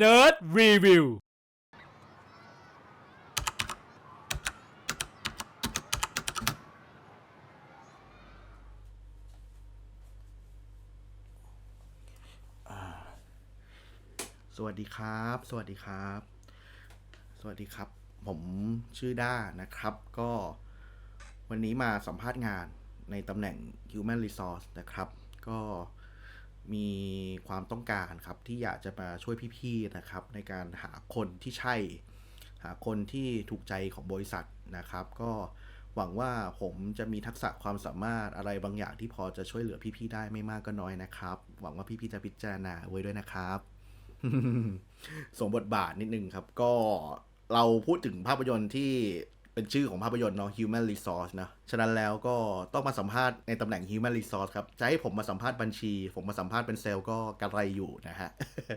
Nerd Review สวัสดีครับ สวัสดีครับ สวัสดีครับ ผมชื่อด้านะครับ ก็วันนี้มาสัมภาษณ์งานในตำแหน่ง Human Resource นะครับ ก็ มีความต้องการครับที่อยากจะมาช่วยพี่ๆนะครับในการหาคนที่ใช่ หาคนที่ถูกใจของบริษัทนะครับ ก็หวังว่าผมจะมีทักษะความสามารถอะไรบางอย่างที่พอจะช่วยเหลือพี่ๆได้ไม่มากก็น้อยนะครับ หวังว่าพี่ๆจะพิจารณาไว้ด้วยนะครับสมบทบาทนิดนึงครับ ก็เราพูดถึงภาพยนตร์ที่ เป็นชื่อของภาพยนตร์เนาะ Human Resource นะ ฉะนั้นแล้วก็ต้องมาสัมภาษณ์ในตำแหน่ง Human Resource ครับ จะให้ผมมาสัมภาษณ์บัญชี ผมมาสัมภาษณ์เป็นเซลล์ก็กระไรอยู่นะฮะ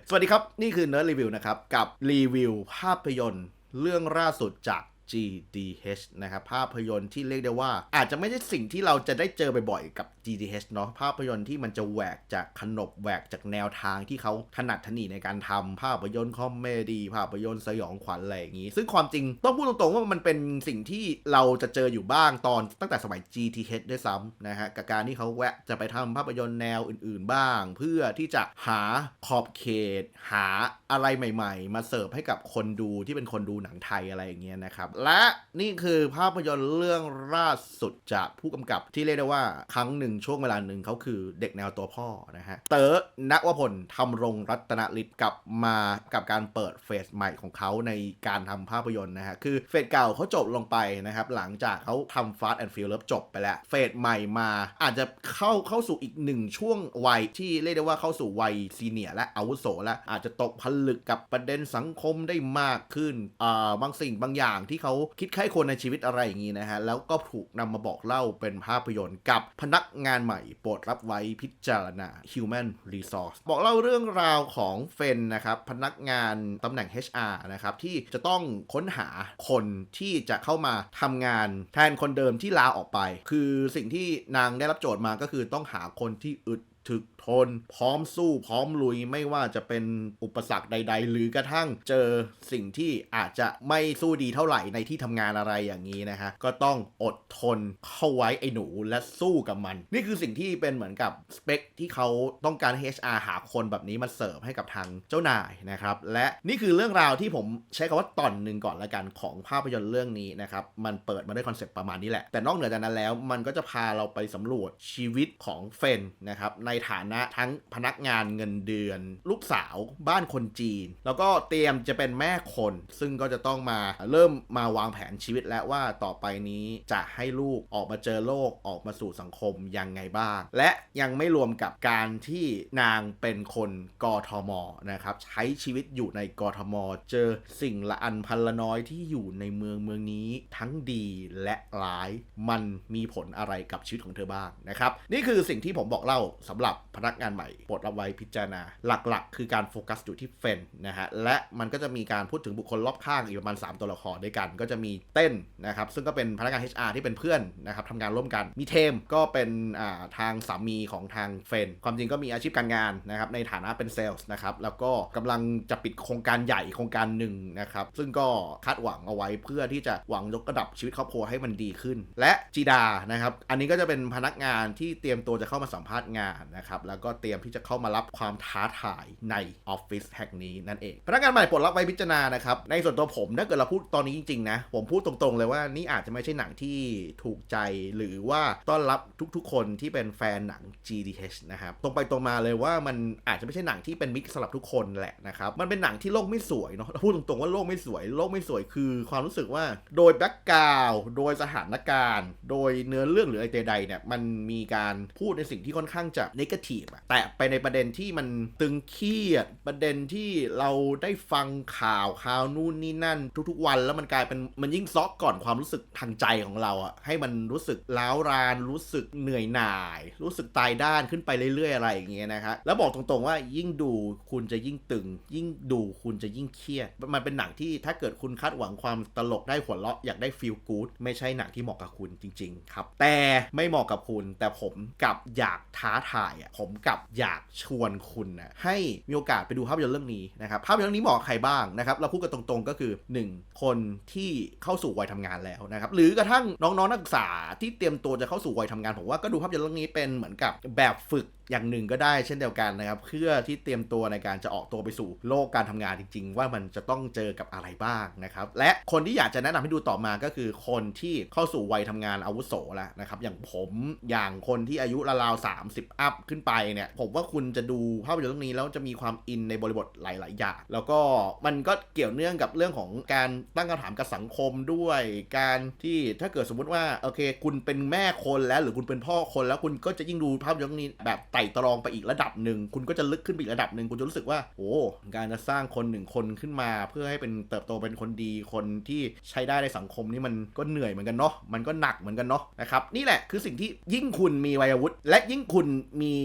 สวัสดีครับ นี่คือเนื้อรีวิวนะครับ กับรีวิวภาพยนตร์เรื่องล่าสุดจาก GDH นะครับภาพยนตร์ที่เรียกได้ว่า อาจจะไม่ใช่สิ่งที่เราจะได้เจอบ่อยๆกับ GDH เนาะภาพยนตร์ที่มันจะแหวกจากขนบแหวกจากแนวทางที่เขาถนัดถนีในการทำภาพยนตร์คอมเมดี้ภาพยนตร์สยองขวัญอะไรอย่างนี้ ซึ่งความจริงต้องพูดตรงๆว่ามันเป็นสิ่งที่เราจะเจออยู่บ้างตอนตั้งแต่สมัย GTH ด้วยซ้ำนะฮะกับการที่เขาแวะจะไปทำภาพยนตร์แนวอื่นๆบ้าง เพื่อที่จะหาขอบเขต หาอะไรใหม่ ๆ มาเสิร์ฟให้กับคนดูที่เป็นคนดูหนังไทยอะไรอย่างเงี้ยนะครับและนี่คือภาพยนตร์เรื่องล่าสุดจากผู้กำกับที่เรียกได้ว่าครั้งหนึ่งช่วงเวลาหนึ่งเขาคือเด็กแนวตัวพ่อนะฮะ เต๋อณวพลทำรงรัตนฤทธิ์กลับมากับการเปิดเฟสใหม่ของเขาในการทำภาพยนตร์นะฮะ คือเฟสเก่าเขาจบลงไปนะครับ หลังจากเขาทำ Fast and Furious จบไปแล้ว เฟสใหม่มาอาจจะเข้าเข้าสู่อีกหนึ่งช่วงวัยที่เรียกได้ว่าเข้าสู่วัยซีเนียและอาวุโสและอาจจะตกผลึกกับประเด็นสังคมได้มากขึ้นอ่าบางสิ่งบางอย่างที่เขาคิดไข้ควรในชีวิตอะไรอย่างนี้นะฮะ แล้วก็ถูกนำมาบอกเล่าเป็นภาพยนตร์กับพนักงานใหม่โปรดรับไว้พิจารณา Human Resource บอกเล่าเรื่องราวของเฟนนะครับพนักงานตำแหน่ง HR นะครับที่จะต้องค้นหาคนที่จะเข้ามาทำงานแทนคนเดิมที่ลาออกไป คือสิ่งที่นางได้รับโจทย์มาก็คือต้องหาคนที่อึดถึก ทน พร้อมสู้พร้อมลุยไม่ว่าจะเป็นอุปสรรคใด ๆ หรือกระทั่งเจอสิ่งที่อาจจะไม่สู้ดีเท่าไหร่ในที่ทำงานอะไรอย่างนี้นะฮะก็ต้องอดทนเข้าไว้ไอ้หนูและสู้กับมัน นี่คือสิ่งที่เป็นเหมือนกับสเปคที่เขาต้องการ HR หาคนแบบนี้มาเสิร์ฟให้กับทางเจ้านายนะครับและนี่คือเรื่องราวที่ผมใช้คำว่าตอนหนึ่งก่อนละกันของภาพยนตร์เรื่องนี้นะครับมันเปิดมาด้วยคอนเซปต์ประมาณนี้แหละแต่นอกเหนือจากนั้นแล้วมันก็จะพาเราไปสำรวจชีวิตของเฟนนะครับในฐานะทั้งพนักงานเงินเดือน ลูกสาวบ้านคนจีน แล้วก็เตรียมจะเป็นแม่คน ซึ่งก็จะต้องมาเริ่มมาวางแผนชีวิตแล้วว่าต่อไปนี้จะให้ลูกออกมาเจอโลกออกมาสู่สังคมยังไงบ้าง และยังไม่รวมกับการที่นางเป็นคนกทมนะครับใช้ชีวิตอยู่ในกทม เจอสิ่งละอันพันละน้อยที่อยู่ในเมืองเมืองนี้ทั้งดีและร้าย มันมีผลอะไรกับชีวิตของเธอบ้างนะครับ นี่คือสิ่งที่ผมบอกเล่าสำหรับพนักงานใหม่ปรดรับไว้พิจารณา หลักๆ คือการโฟกัสอยู่ที่เฟนนะฮะและมันก็จะมีการพูดถึงบุคคลรอบข้างอีกประมาณ 3 ตัวละครด้วยกัน ก็จะมีเต้นนะครับซึ่งก็เป็นพนักงาน HR ที่เป็นเพื่อนนะครับทำงานร่วมกันมีเทมก็เป็นอ่าทางสามีของทางเฟน ความจริงก็มีอาชีพการงานนะครับในฐานะเป็นเซลล์นะครับแล้วก็กำลังจะปิดโครงการใหญ่โครงการหนึ่งนะครับซึ่งก็คาดหวังเอาไว้เพื่อที่จะหวังยกระดับชีวิตครอบครัวให้มันดีขึ้น และจีดานะครับอันนี้ก็จะเป็นพนักงานที่เตรียมตัวจะเข้ามาสัมภาษณ์งานนะครับแล้วก็เตรียมที่จะเข้ามารับความท้าทายในออฟฟิศแห่งนี้นั่นเอง พนักงานใหม่ปลดล็อกไว้พิจารณานะครับ ในส่วนตัวผมถ้าเกิดเราพูดตอนนี้จริงๆนะ ผมพูดตรงๆเลยว่านี่อาจจะไม่ใช่หนังที่ถูกใจหรือว่าต้อนรับทุกๆ คนที่เป็นแฟนหนัง GDH นะครับ ตรงไปตรงมาเลยว่ามันอาจจะไม่ใช่หนังที่เป็นมิกสำหรับทุกคนแหละนะครับ มันเป็นหนังที่โลกไม่สวยเนาะเราพูดตรงๆว่าโลกไม่สวย โลกไม่สวยคือความรู้สึกว่าโดยแบ็กกราวด์โดยสถานการณ์ โดยเนื้อเรื่องหรืออะไรใดๆเนี่ยมันมีการพูดในสิ่งที่ค่อนข้างจะนกาทีฟอะแต่ไปในประเด็นที่มันตึงเครียดประเด็นที่เราได้ฟังข่าวข่าวนู่นนี่นั่น ทุกๆ วันแล้วมันกลายเป็นมันยิ่งซอกก่อนความรู้สึกทางใจของเราอะให้มันรู้สึกล้าวรานรู้สึกเหนื่อยหน่าย รู้สึกตายด้านขึ้นไปเรื่อยๆอะไรอย่างเงี้ยนะฮะแล้วบอกตรงๆว่ายิ่งดูคุณจะยิ่งตึง ยิ่งดูคุณจะยิ่งเครียด มันเป็นหนังที่ถ้าเกิดคุณคาดหวังความตลกได้หัวเราะอยากได้ฟีลกู๊ดไม่ใช่หนังที่เหมาะกับคุณจริง ๆ ครับ แต่ไม่เหมาะกับคุณแต่ผมกับอยากท้าทายอะผมมกับอยากชวนคุณนะให้มีโอกาสไปดูภาพยนตร์เรื่องนี้นะครับภาพยนตร์เรื่องนี้เหมาะกับใครบ้างนะครับเราพูดกันตรงๆก็คือ 1 คนที่เข้าสู่วัยทำงานแล้วนะครับหรือกระทั่งน้องๆนักศึกษาที่เตรียมตัวจะเข้าสู่วัยทำงานผมว่าก็ดูภาพยนตร์เรื่องนี้เป็นเหมือนกับแบบฝึก อย่างหนึ่งก็ได้เช่นเดียวกันนะครับ เพื่อที่เตรียมตัวในการจะออกตัวไปสู่โลกการทำงานจริง ๆ ว่ามันจะต้องเจอกับอะไรบ้างนะครับและคนที่อยากจะแนะนำให้ดูต่อมาก็คือคนที่เข้าสู่วัยทำงานอาวุโสแล้วนะครับอย่างผมอย่างคนที่อายุราวๆ30อัพขึ้นไปเนี่ยผมว่าคุณจะดูภาพยนตร์เรื่องนี้แล้วจะมีความอินในบริบทหลาย ๆ อย่าง แล้วก็มันก็เกี่ยวเนื่องกับเรื่องของการตั้งคำถามกับสังคมด้วย การที่ถ้าเกิดสมมติว่าโอเค คุณเป็นแม่คนแล้ว หรือคุณเป็นพ่อคนแล้วคุณก็จะยิ่งดูภาพยนตร์เรื่องนี้แบบไต่ตรองไปอีกระดับหนึ่ง คุณก็จะลึกขึ้นไปอีกระดับหนึ่งคุณจะรู้สึกว่าโอ้การจะสร้างคนหนึ่งคนขึ้นมา เพื่อให้เป็นเติบโตเป็นคนดีคนที่ใช้ได้ในสังคมนี่มันก็เหนื่อยเหมือนกันเนาะมันก็หนักเหมือนกันเนาะนะครับนี่แหละคือสิ่งที่ยิ่งคุณมีวัยวุฒิและยิ่งคุณมี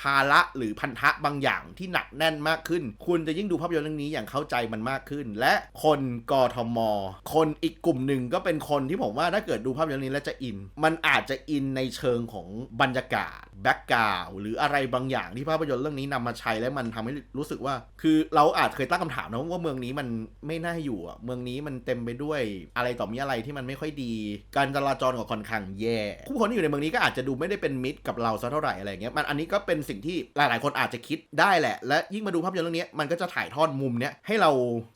ภาระหรือพันธะบางอย่างที่หนักแน่นมากขึ้น คุณจะยิ่งดูภาพยนตร์เรื่องนี้อย่างเข้าใจมันมากขึ้น และคนกทม คนอีกกลุ่มหนึ่งก็เป็นคนที่ผมว่าถ้าเกิดดูภาพยนตร์เรื่องนี้แล้วจะอิน มันอาจจะอินในเชิงของบรรยากาศแบ็กกราวหรือืออะไรบางอย่างที่ภาพยนตร์เรื่องนี้นำมาใช้แล้วมันทำให้รู้สึกว่า คือเราอาจเคยตั้งคำถามนะว่าเมืองนี้มันไม่น่าอยู่อะเมืองนี้มันเต็มไปด้วยอะไรต่อมีอะไรที่มันไม่ค่อยดี การจราจรก็ค่อนข้างแย่ผู้คนที่อยู่ในเมืองนี้ก็อาจจะดูไม่ได้เป็นมิตรกับเราสักเท่าไหร่อะไรเงี้ยมันอันนี้ก็เป็นสิ่งที่หลาย ๆ คนอาจจะคิดได้แหละ และยิ่งมาดูภาพยนตร์เรื่องนี้มันก็จะถ่ายทอดมุมเนี้ยให้เรา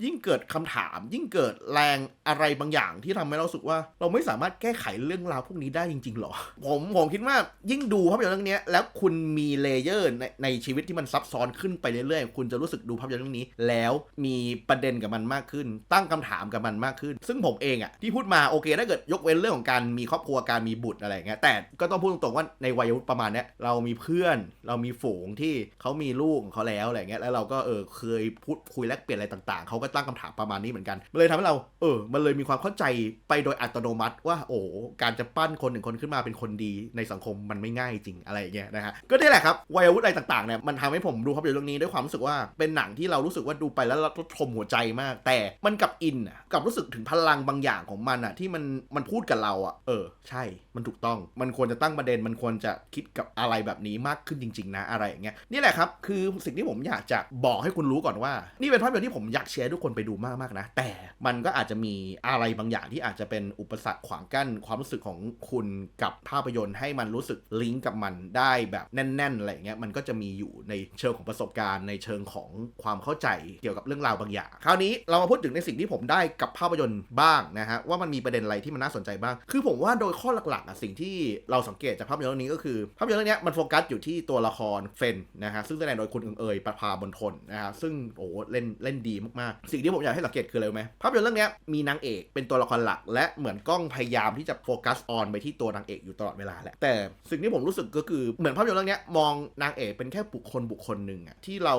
ยิ่งเกิดคำถาม ยิ่งเกิดแรงอะไรบางอย่างที่ทำให้เราสึกว่า เราไม่สามารถแก้ไขเรื่องราวพวกนี้ได้จริง ๆ หรอ ผมผมคิดว่ายิ่งดูภาพยนตร์เรื่องนี้แล้วคุณมีีเลเยอร์ในในชีวิตที่มันซับซ้อนขึ้นไปเรื่อยๆ คุณจะรู้สึกดูภาพยนตร์เรื่องนี้ แล้วมีประเด็นกับมันมากขึ้น ตั้งคำถามกับมันมากขึ้น ซึ่งผมเองอะที่พูดมาโอเคถ้าเกิดยกเว้นเรื่องของการมีครอบครัวการมีบุตรอะไรเงี้ยแต่ก็ต้องพูดตรงๆว่าในวัยวุฒิประมาณเนี้ยเรามีเพื่อน เรามีฝูงที่เขามีลูกของเขาแล้วอะไรเงี้ยแล้วเราก็เออเคยพูดคุยแลกเปลี่ยนอะไรต่างๆเขาก็ตั้งคำถามประมาณนี้เหมือนกันมันเลยทำให้เราเออ มันเลยมีความเข้าใจไปโดยอัตโนมัติว่าโอ้การจะปั้นคนหนึ่งคนขึ้นมาเป็นคนดีในสังคมมันไม่ง่ายจริงอะไรเงี้ยนะฮะก็นี่แหละครับวัยวุฒิอะไรต่างๆเนี่ยมันทำให้ผมดูภาพยนตร์เรื่องนี้ด้วยความรู้สึกว่าเป็นหนังที่เรารู้สึกว่าดูไปแล้วเราทมหัวใจมาก แต่มันกับอินกับรู้สึกถึงพลังบางอย่างของมันอะที่มันมันพูดกับเราอะเออ ใช่มันถูกต้อง มันควรจะตั้งประเด็นมันควรจะคิดกับอะไรแบบนี้มากขึ้นจริง ๆ นะอะไรอย่างเงี้ยนี่แหละครับ คือสิ่งที่ผมอยากจะบอกให้คุณรู้ก่อนว่า นี่เป็นภาพยนตร์ที่ผมอยากแชร์ทุกคนไปดูมากๆนะ แต่มันก็อาจจะมีอะไรบางอย่างที่อาจจะเป็นอุปสรรคขวางกั้นความรู้สึกของคุณกับภาพยนตร์ให้มันรู้สึกลิงก์กับมันได้แบบแน่นๆอะไรเงี้ยมันก็จะมีอยู่ในเชิงของประสบการณ์ ในเชิงของความเข้าใจเกี่ยวกับเรื่องราวบางอย่าง คราวนี้เรามาพูดถึงในสิ่งที่ผมได้กับภาพยนตร์บ้างนะฮะว่ามันมีประเด็นอะไรที่มันน่าสนใจบ้าง คือผมว่าโดยข้อหลักๆอะสิ่งที่เราสังเกตจากภาพยนตร์เรื่องนี้ก็คือภาพยนตร์เรื่องนี้มันโฟกัสอยู่ที่ตัวละครเฟนนะฮะซึ่งแสดงโดยคุณเอิงเอยประภาบนทนนะฮะซึ่งโอ้เล่นเล่นดีมากๆ สิ่งที่ผมอยากให้สังเกตคืออะไรไหมภาพยนตร์เรื่องนี้มีนางเอกเป็นตัวละครหลัก และเหมือนกล้องพยายามที่จะโฟกัสออนไปที่ตัวนางเอกอยู่ตลอดเวลาแหละแต่สิ่งที่ผมรู้สึกก็คือเหมือนภาพยนตร์เรื่องนี้มองนางเอกเป็นแค่บุคคลบุคคลหนึ่งอะที่เรา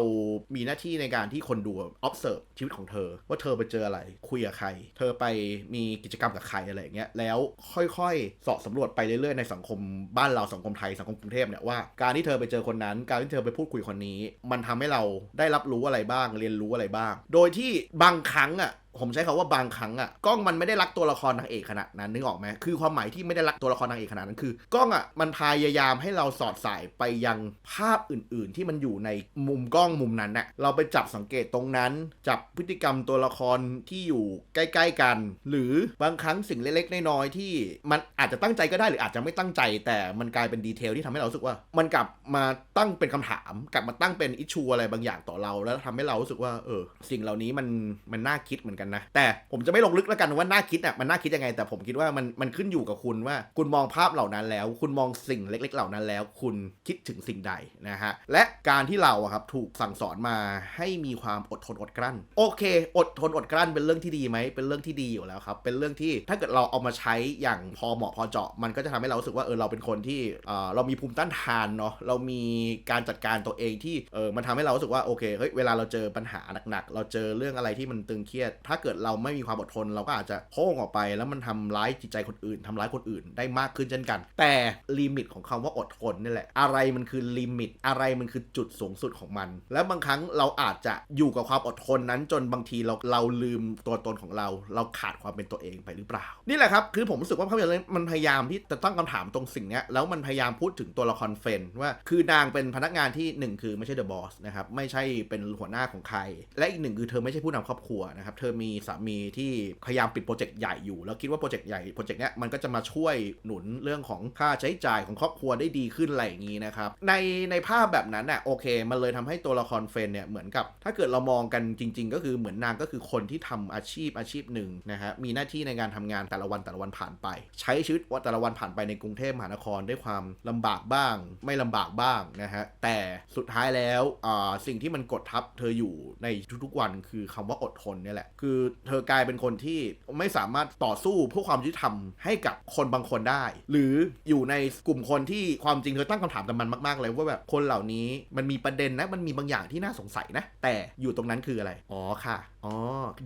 มีหน้าที่ในการที่คนดู observe ชีวิตของเธอ ว่าเธอไปเจออะไร คุยกับใคร เธอไปมีกิจกรรมกับใครอะไรอย่างเงี้ยแล้วค่อยๆสาะสำรวจไปเรื่อยๆในสังคมบ้านเราสังคมไทยสังคมกรุงเทพเนี่ยว่าการที่เธอไปเจอคนนั้น การที่เธอไปพูดคุยคนนี้ มันทำให้เราได้รับรู้อะไรบ้างเรียนรู้อะไรบ้าง โดยที่บางครั้งอะ ผมใช้คาว่าบางครั้งอะกล้องมันไม่ได้รักตัวละครนางเอกขนาดนั้นนึกออกไหมคือความหมายที่ไม่ได้รักตัวละครนางเอกขนาดนั้นคือกล้องอะมันพยายามให้เราสอดสายไปยังภาพอื่น ๆ ที่มันอยู่ในมุมกล้องมุมนั้นน่ะเราไปจับสังเกตตรงนั้น จับพฤติกรรมตัวละครที่อยู่ใกล้ ๆ กัน หรือบางครั้งสิ่งเล็กๆน้อยๆที่มันอาจจะตั้งใจก็ได้หรืออาจจะไม่ตั้งใจ แต่มันกลายเป็นดีเทลที่ทำให้เราสึกว่า มันกลับมาตั้งเป็นคำถาม กลับมาตั้งเป็นอิชชูอะไรบางอย่างต่อเรา แล้วทำให้เรารู้สึกว่าเออสิ่งเหล่านี้มันมันน่าคิดเหมือนกันนะ แต่ผมจะไม่ลงลึกแล้วกันว่าน่าคิดอะมันน่าคิดยังไง แต่ผมคิดว่ามันมันขึ้นอยู่กับคุณว่า คุณมองภาพเหล่านั้นแล้ว คุณมองสิ่งเล็ก ๆ เหล่านั้นแล้ว คุณคิดถึงสิ่งใดนะฮะและการที่เราอะครับถูกสั่งสอนมาให้มีความอดทนอดกลั้น โอเค อดทนอดกลั้นเป็นเรื่องที่ดีไหมเป็นเรื่องที่ดีอยู่แล้วครับเป็นเรื่องที่ถ้าเกิดเราเอามาใช้อย่างพอเหมาะพอเจาะ มันก็จะทำให้เราสึกว่าเออเราเป็นคนที่เออเรามีภูมิต้านทานเนาะเรามีการจัดการตัวเองที่เออมันทำให้เรารู้สึกว่าโอเคเฮ้ยเวลาเราเจอปัญหาหนักๆเราเจอเรื่องอะไรที่มันตึงเครียด ถ้าาเกิดเราไม่มีความอดทน เราก็อาจจะโค้งออกไป แล้วมันทำร้ายจิตใจคนอื่นทำร้ายคนอื่นได้มากขึ้นเช่นกัน แต่ลิมิตของคำว่าอดทนนี่แหละ อะไรมันคือลิมิต อะไรมันคือจุดสูงสุดของมัน แล้วบางครั้งเราอาจจะอยู่กับความอดทนนั้นจนบางทีเราเราลืมตัวตนของเรา เราขาดความเป็นตัวเองไปหรือเปล่า นี่แหละครับ คือผมรู้สึกว่าภาพยนตร์เรื่องมันพยายามที่จะตั้งคำถามตรงสิ่งนี้แล้วมันพยายามพูดถึงตัวละครเฟนว่า คือนางเป็นพนักงานที่หนึ่งคือไม่ใช่เดอะบอสนะครับไม่ใช่เป็นหัวหน้าของใคร และอีกหนึ่งคือเธอไม่ใช่ผู้นำครอบครัวนะครับเธอมีสามีที่พยายามปิดโปรเจกต์ใหญ่อยู่แล้วคิดว่าโปรเจกต์ใหญ่โปรเจกต์เนี้ยมันก็จะมาช่วยหนุนเรื่องของค่าใช้จ่ายของครอบครัวได้ดีขึ้นอะไรอย่างนี้นะครับในในภาพแบบนั้นน่ะโอเค มันเลยทำให้ตัวละครเฟนเนี่ยเหมือนกับ ถ้าเกิดเรามองกันจริง ๆ ก็คือเหมือนนางก็คือคนที่ทำอาชีพอาชีพหนึ่งนะฮะมีหน้าที่ในการทำงานแต่ละวันแต่ละวันผ่านไป ใช้ชีวิตวันแต่ละวันผ่านไปในกรุงเทพมหานครด้วยความลำบากบ้าง ไม่ลำบากบ้างนะฮะแต่สุดท้ายแล้วอ่าสิ่งที่มันกดทับเธออยู่ในทุกๆวันคือคำว่าอดทนนี่แหละคือเธอกลายเป็นคนที่ไม่สามารถต่อสู้เพื่อความยุติธรรมให้กับคนบางคนได้ หรืออยู่ในกลุ่มคนที่ความจริงเธอตั้งคำถามกับมันมากๆเลยว่าแบบคนเหล่านี้มันมีประเด็นนะมันมีบางอย่างที่น่าสงสัยนะ แต่อยู่ตรงนั้นคืออะไร อ๋อค่ะอ๋อ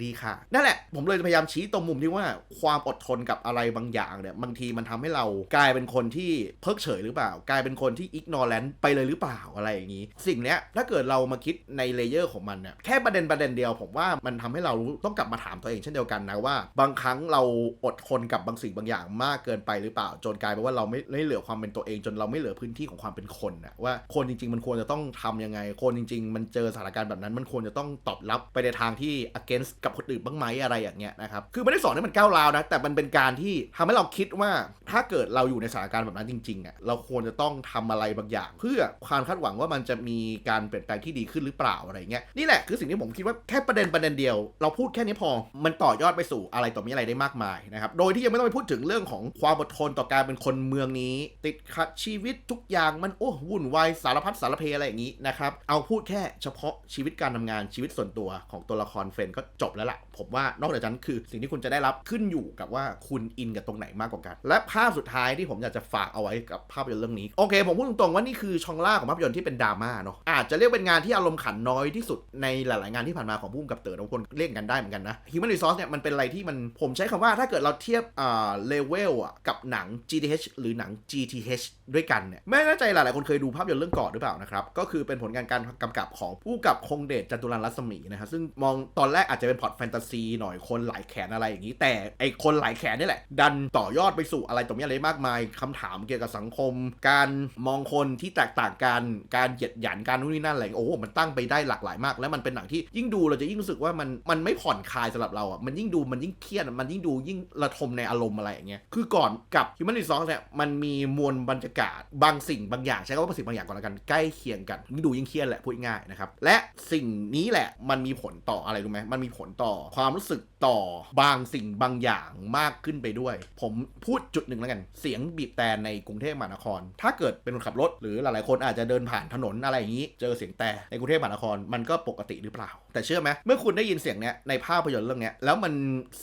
ดีค่ะ นั่นแหละ ผมเลยพยายามชี้ตรงมุมที่ว่าความอดทนกับอะไรบางอย่างเนี่ยบางทีมันทำให้เรากลายเป็นคนที่เพิกเฉยหรือเปล่า กลายเป็นคนที่อิกนอแลนไปเลยหรือเปล่าอะไรอย่างนี้ สิ่งเนี้ยถ้าเกิดเรามาคิดในเลเยอร์ของมันเนี่ยแค่ประเด็นประเด็นเดียวผมว่ามันทำให้เราต้องกลับมาถามตัวเองเช่นเดียวกันนะว่า บางครั้งเราอดทนกับบางสิ่งบางอย่างมากเกินไปหรือเปล่า จนกลายเป็นว่าเราไม่ไม่เหลือความเป็นตัวเอง จนเราไม่เหลือพื้นที่ของความเป็นคนนะว่าคนจริง ๆ มันควรจะต้องทำยังไง คนจริง ๆ มันเจอสถานการณ์แบบนั้น มันควรจะต้องตอบรับไปในทางที่ against กับคนอื่นบ้างไหมอะไรอย่างเงี้ยนะครับคือไม่ได้สอนให้มันก้าวร้าวนะแต่มันเป็นการที่ทำให้เราคิดว่า ถ้าเกิดเราอยู่ในสถานการณ์แบบนั้นจริงๆอะเราควรจะต้องทำอะไรบางอย่าง เพื่อความคาดหวังว่ามันจะมีการเปลี่ยนแปลงที่ดีขึ้นหรือเปล่าอะไรเงี้ยนี่แหละคือสิ่งที่ผมคิดว่าแค่ประเด็นประเด็นเดียว เราพูดแค่นี้พอมันต่อยอดไปสู่อะไรต่อมีอะไรได้มากมายนะครับโดยที่ยังไม่ต้องไปพูดถึงเรื่องของความอดทนต่อการเป็นคนเมืองนี้ ติดขัดชีวิตทุกอย่างมันโอ้วุ่นวายสารพัดสารเพอะไรอย่างนี้นะครับเอาพูดแค่เฉพาะชีวิตการทำงานชีวิตส่วนตัวของตัวละครเฟรนก็จบแล้วล่ะผมว่านอกจากนั้นคือสิ่งที่คุณจะได้รับขึ้นอยู่กับว่าคุณอินกับตรงไหนมากกว่ากัน และภาาพสุดท้ายที่ผมอยากจะฝากเอาไว้กับภาพยนตร์เรื่องนี้ โอเค ผมพูดตรงๆว่านี่คือช่องล่าของภาพยนตร์ที่เป็นดราม่าเนาะอาจจะเรียกเป็นงานที่อารมณ์ขันน้อยที่สุดในหลาย ๆ งานที่ผ่านมาของผู้กำกับเต๋อบางคนเรียกกันได้เหมือนกันนะ Human Resource เนี่ยมันเป็นอะไรที่มันผมใช้คำว่าถ้าเกิดเราเทียบอ่าเลเวลอะกับหนัง GTH หรือหนัง GTH ด้วยกันเนี่ยไม่แน่ใจหลาย ๆ คนเคยดูภาพยนตร์เรื่องเกาะหรือเปล่านะครับก็คือเป็นผลงานการกำกับของผู้กำกับคงเดชจัตุรันรัศมีนะครับซึ่งมองตอนแรกอาจจะเป็นพล็อตแฟนตาซีหน่อยคนหลายแขนอะไรอย่างนี้ แต่ไอคนหลายแขนนี่แหละดันต่อยอดไปสู่อะไรต่อมีอะไรมากมายคำถามเกี่ยวกับสังคม การมองคนที่แตกต่างกันการเหยียดหยันการนู่นนี่นั่นอะไรโอ้โหมันตั้งไปได้หลากหลายมาก แล้วมันเป็นหนังที่ยิ่งดูเราจะยิ่งรู้สึกว่ามันมันไม่ผ่อนคลายสำหรับเราอะมันยิ่งดูมันยิ่งเครียดมันยิ่งดูยิ่งระทมในอารมณ์อะไรอย่างเงี้ยคือก่อนกับ Human Resource เนี่ยมันมีมวลบรรยากาศบางสิ่งบางอย่างใช้คำว่าสิ่งบางอย่างก่อนละกันใกล้เคียงกันยิ่งดูยิ่งเครียดแหละพูดง่ายนะครับและสิ่งนี้แหละมันมีผลต่ออะไรรู้ไหมมันมีผลต่อความรู้สึกต่อบางสิ่งบางอย่างมากขึ้นไปด้วย ผมพูดจุดหนึ่งแล้วกัน เสียงบีบแต่ในกรุงเทพมหานคร ถ้าเกิดเป็นคนขับรถ หรือหลายๆคนอาจจะเดินผ่านถนนอะไรอย่างนี้ เจอเสียงแต่ในกรุงเทพมหานครมันก็ปกติหรือเปล่า แต่เชื่อไหมเมื่อคุณได้ยินเสียงเนี้ยในภาพยนตร์เรื่องเนี้ยแล้วมัน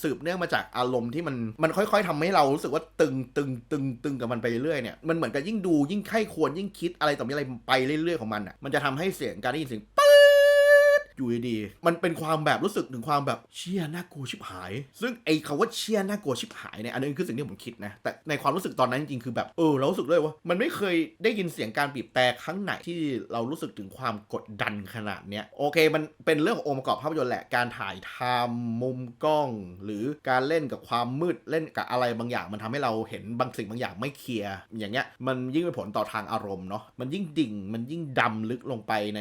สืบเนื่องมาจากอารมณ์ที่มันมันค่อย ๆทำให้เรารู้สึกว่าตึงตึงตึงตึงกับมันไปเรื่อยๆเนี่ยมันเหมือนกับยิ่งดูยิ่งไข้ควรยิ่งคิดอะไรต่อมีอะไรไปเรื่อยๆของมันอะมันจะทำให้เสียงการได้ยินเสียงปื๊ด อยู่ดีๆมันเป็นความแบบรู้สึกถึงความแบบเชี่ยน่ากลัวชิบหาย ซึ่งไอ้คำว่าเชี่ยน่ากลัวชิบหายเนี่ยอันนี้คือสิ่งที่ผมคิดนะแต่ในความรู้สึกตอนนั้นจริงๆคือแบบเออเรารู้สึกเลยว่า มันไม่เคยได้ยินเสียงการบีบแต่ครั้งไหนที่เรารู้สึกถึงความกดดันขนาดเนี้ยโอเค มันเป็นเรื่องขององค์ประกอบภาพยนตร์แหละการถ่ายทำมุมกล้อง หรือการเล่นกับความมืดเล่นกับอะไรบางอย่าง มันทำให้เราเห็นบางสิ่งบางอย่างไม่เคลียร์อย่างเงี้ยมันยิ่งมีผลต่อทางอารมณ์เนาะมันยิ่งดิ่งมันยิ่งดำลึกลงไปใน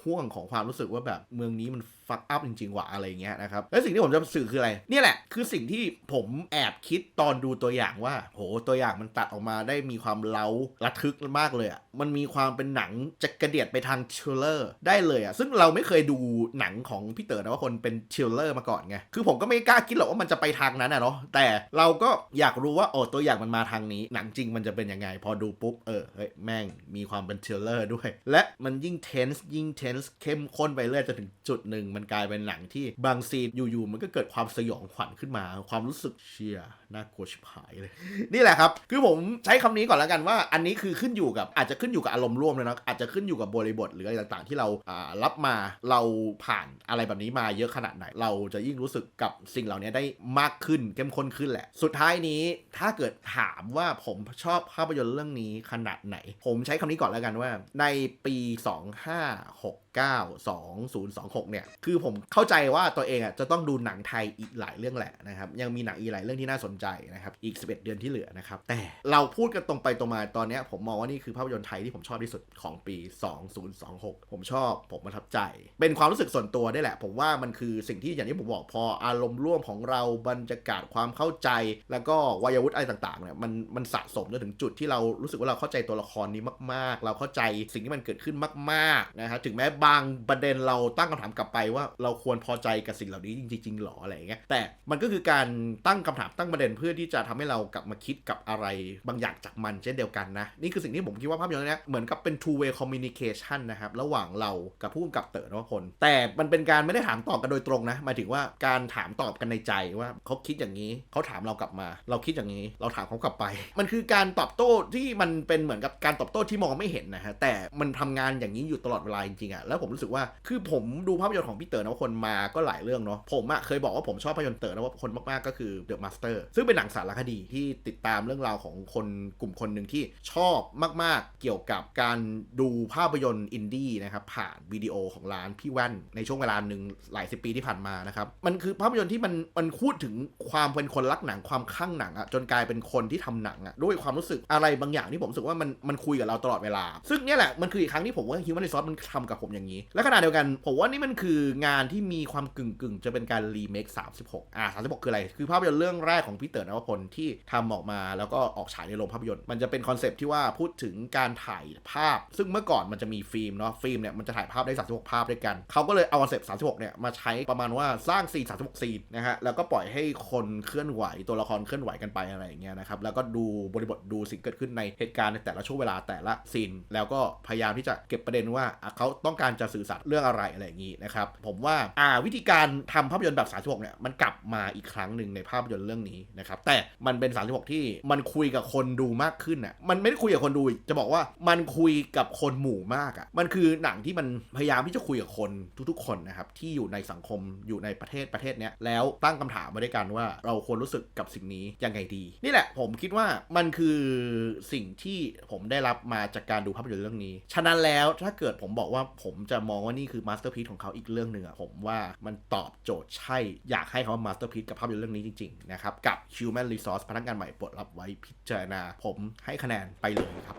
ห่วงของความรู้สึกว่าแบบเมืองนี้มันฟักอัพจริงๆว่ะอะไรเงี้ยนะครับ แล้วสิ่งที่ผมจะสื่อคืออะไร เนี่ยแหละ คือสิ่งที่ผมแอบคิดตอนดูตัวอย่างว่า โห ตัวอย่างมันตัดออกมาได้มีความเล้าระทึกมากเลยอะ่ะ มันมีความเป็นหนังจะกระเดียดไปทางชิลเลอร์ได้เลยอะ่ะ ซึ่งเราไม่เคยดูหนังของพี่เต๋อนะว่าคนเป็นชิลเลอร์มาก่อนไง คือผมก็ไม่กล้าคิดหรอกว่ามันจะไปทางนั้นอะเนาะ แต่เราก็อยากรู้ว่าโอ้ตัวอย่างมันมาทางนี้ หนังจริงมันจะเป็นยังไง พอดูปุ๊บ เออ เฮ้ย แม่ง มีความเป็นชิลเลอร์ด้วย และมันยิ่งเทนส์ยิ่งเทนส์เข้มข้นไปเรื่อยจนถึงจุดหนึ่งมันกลายเป็นหนังที่บางซีนอยู่ๆมันก็เกิดความสยองขวัญขึ้นมา ความรู้สึกเชียน่ากลัวชิบหายเลย นี่แหละครับ คือผมใช้คำนี้ก่อนแล้วกันว่า อันนี้คือขึ้นอยู่กับอาจจะขึ้นอยู่กับอารมณ์ร่วมเลยนะอาจจะขึ้นอยู่กับบริบทหรืออะไรต่างๆ ที่เราอ่ารับมาเราผ่านอะไรแบบนี้มาเยอะขนาดไหน เราจะยิ่งรู้สึกกับสิ่งเหล่านี้ได้มากขึ้นเข้มข้นขึ้นแหละ สุดท้ายนี้ถ้าเกิดถามว่าผมชอบภาพยนตร์เรื่องนี้ขนาดไหน ผมใช้คำนี้ก่อนแล้วกันว่า ในปี 2569 92026 เนี่ย คือผมเข้าใจว่าตัวเองอะจะต้องดูหนังไทยอีกหลายเรื่องแหละนะครับ ยังมีหนังอีกหลายเรื่องที่น่าสนใจนะครับ อีก 11 เดือนที่เหลือนะครับ แต่เราพูดกันตรงไปตรงมาตอนนี้ผมมองว่านี่คือภาพยนตร์ไทยที่ผมชอบที่สุดของปี 2026 ผมชอบ ผมประทับใจ เป็นความรู้สึกส่วนตัวได้แหละ ผมว่ามันคือสิ่งที่อย่างที่ผมบอกพออารมณ์ร่วมของเราบรรยากาศความเข้าใจ แล้วก็วัยวุฒิอะไรต่างๆเนี่ยมันมันสะสมจนถึงจุดที่เรารู้สึกว่าเราเข้าใจตัวละครนี้มาก ๆ เราเข้าใจสิ่งที่มันเกิดขึ้นมากๆนะฮะถึงแม้บางประเด็นเราตั้งคำถามกลับไปว่าเราควรพอใจกับสิ่งเหล่านี้จริงๆหรออะไรอย่างเงี้ยแต่มันก็คือการตั้งคำถามตั้งประเด็นเพื่อที่จะทำให้เรากลับมาคิดกับอะไรบางอย่างจากมันเช่นเดียวกันนะ นี่คือสิ่งที่ผมคิดว่าภาพยนตร์เนี้ยเหมือนกับเป็น two way communication นะครับ ระหว่างเรากับผู้กำกับเต๋อนวพลแต่มันเป็นการไม่ได้ถามตอบกันโดยตรงนะหมายถึงว่าการถามตอบกันในใจว่าเขาคิดอย่างนี้เขาถามเรากลับมา เราคิดอย่างนี้ เราถามเขากลับไป มันคือการตอบโต้ที่มันเป็นเหมือนกับการตอบโต้ที่มองไม่เห็นนะฮะแต่มันทำงานอย่างนี้อยู่ตลอดเวลาจริงๆอะแล้วผมรู้สึกว่า คือผมดูภาพยนตร์ของพี่เต๋อนวพลมาก็หลายเรื่องเนาะผมอะเคยบอกว่าผมชอบภาพยนตร์เต๋อนวพลมากๆก็คือ The Master ซึ่งเป็นหนังสารคดีที่ติดตามเรื่องราวของคนกลุ่มคนหนึ่งที่ชอบมาก ๆ เกี่ยวกับการดูภาพยนตร์อินดี้นะครับผ่านวิดีโอของร้านพี่แว่น ในช่วงเวลาหนึ่งหลายสิบปีที่ผ่านมานะครับมันคือภาพยนตร์ที่มันมันพูดถึงความเป็นคนรักหนังความคลั่งหนังอะจนกลายเป็นคนที่ทำหนังอะด้วยความรู้สึกอะไรบางอย่างที่ผมรู้สึกว่ามันมันคุยกับเราตลอดเวลา ซึ่งเนี่ยแหละมันคืออีกครั้งที่ผมว่า Human Resource มันทำกับผมอย่างนี้ และขณะเดียวกัน ผมว่านี่มันคืองานที่มีความกึ่งกึ่งๆจะเป็นการรีเมค36 อ่า 36 คืออะไร คือภาพยนตร์เรื่องแรกของพี่เต๋อนวพลที่ทำออกมาแล้วก็ออกฉายในโรงภาพยนตร์ มันจะเป็นคอนเซปต์ที่ว่าพูดถึงการถ่ายภาพ ซึ่งเมื่อก่อนมันจะมีฟิล์มเนาะ ฟิล์มเนี่ยมันจะถ่ายภาพได้ 36 ภาพด้วยกัน เขาก็เลยเอาคอนเซปต์36 เนี่ยมาใช้ประมาณว่าสร้างซีน36ซีนนะฮะ แล้วก็ปล่อยให้คนเคลื่อนไหวตัวละครเคลื่อนไหวกันไปอะไรอย่างเงี้ยนะครับ แล้วก็ดูบริบทดูสิ่งเกิดขึ้นในเหตุการณ์ในแต่ละช่วงเวลาแต่ละซีน แล้วก็พยายามที่จะเก็บประเด็นว่าเขาต้องการจะสื่อสารเรื่องอะไรอะไรอย่างงี้นะครับ ผมว่าอ่าวิธีการทำภาพยนตร์แบบ 36 เนี่ยมันกลับมาอีกครั้งหนึ่งในภาพยนตร์เรื่องนี้นะครับ แต่มันเป็น 36 ที่มันคุยกับคนดูมากขึ้นอะมันไม่ได้คุยกับคนดูจะบอกว่ามันคุยกับคนหมู่มากอะมันคือหนังที่มันพยายามที่จะคุยกับคนทุกๆ คนนะครับที่อยู่ในสังคมอยู่ในประเทศประเทศเนี้ยแล้วตั้งคำถามมาด้วยกันว่าเราควรรู้สึกกับสิ่งนี้ยังไงดี นี่แหละผมคิดว่ามันคือสิ่งที่ผมได้รับมาจากการดูภาพยนตร์เรื่องนี้ ฉะนั้นแล้วถ้าเกิดผมบอกว่าผมมจะมองว่านี่คือมาสเตอร์พีซของเขาอีกเรื่องหนึ่งอะผมว่ามันตอบโจทย์ใช่ อยากให้เขามาสเตอร์พีซกับภาพยนตร์เรื่องนี้จริงๆนะครับ กับ Human Resource พนักงานใหม่ปลดรับไว้พิจารณา ผมให้คะแนนไปเลยครับ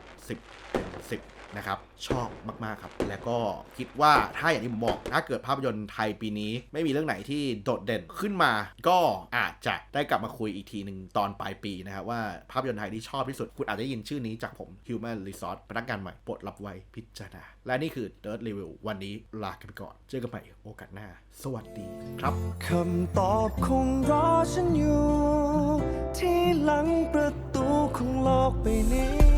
10เต็ม10 นะครับ ชอบมากๆครับ แล้วก็คิดว่าถ้าอย่างที่ผมบอก ถ้าเกิดภาพยนตร์ไทยปีนี้ ไม่มีเรื่องไหนที่โดดเด่นขึ้นมา ก็อาจจะได้กลับมาคุยอีกทีหนึ่งตอนปลายปีนะครับว่าภาพยนตร์ไทยที่ชอบที่สุด คุณอาจจะยินชื่อนี้จากผม Human Resource พนักงานใหม่ปลดรับไว้พิจารณา และนี่คือ Dirt Review วันนี้ลากันไปก่อน เจอกันใหม่โอกาสหน้า สวัสดีครับคำตอบคงรอฉันอยู่ ที่หลังประตูของโลกใบนี้